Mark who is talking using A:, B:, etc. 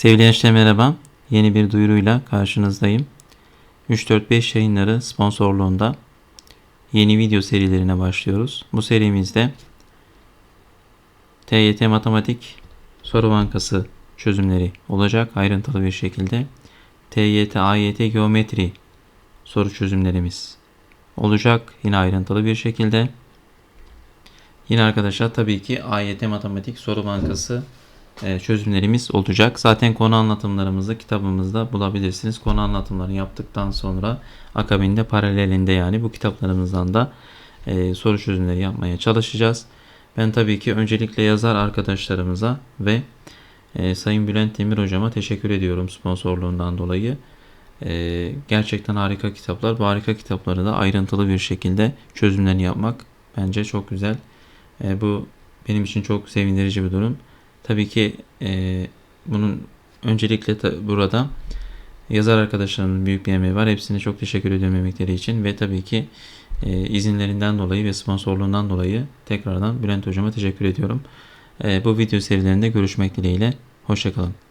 A: Sevgili gençler merhaba. Yeni bir duyuruyla karşınızdayım. 3-4-5 yayınları sponsorluğunda yeni video serilerine başlıyoruz. Bu serimizde TYT Matematik Soru Bankası çözümleri olacak ayrıntılı bir şekilde. TYT, AYT Geometri soru çözümlerimiz olacak yine ayrıntılı bir şekilde. Yine arkadaşlar tabii ki AYT Matematik Soru Bankası çözümlerimiz olacak. Zaten konu anlatımlarımızı kitabımızda bulabilirsiniz. Konu anlatımlarını yaptıktan sonra akabinde paralelinde yani bu kitaplarımızdan da e, soru çözümleri yapmaya çalışacağız. Ben tabii ki öncelikle yazar arkadaşlarımıza ve e, Sayın Bülent Demir hocama teşekkür ediyorum sponsorluğundan dolayı. E, gerçekten harika kitaplar. Bu harika kitapları da ayrıntılı bir şekilde çözümlerini yapmak bence çok güzel. E, bu benim için çok sevindirici bir durum. Tabii ki e, bunun öncelikle burada yazar arkadaşlarımın büyük bir emeği var. Hepsine çok teşekkür ediyorum emekleri için ve tabii ki e, izinlerinden dolayı ve sponsorluğundan dolayı tekrardan Bülent hocama teşekkür ediyorum. E, bu video serilerinde görüşmek dileğiyle. Hoşçakalın.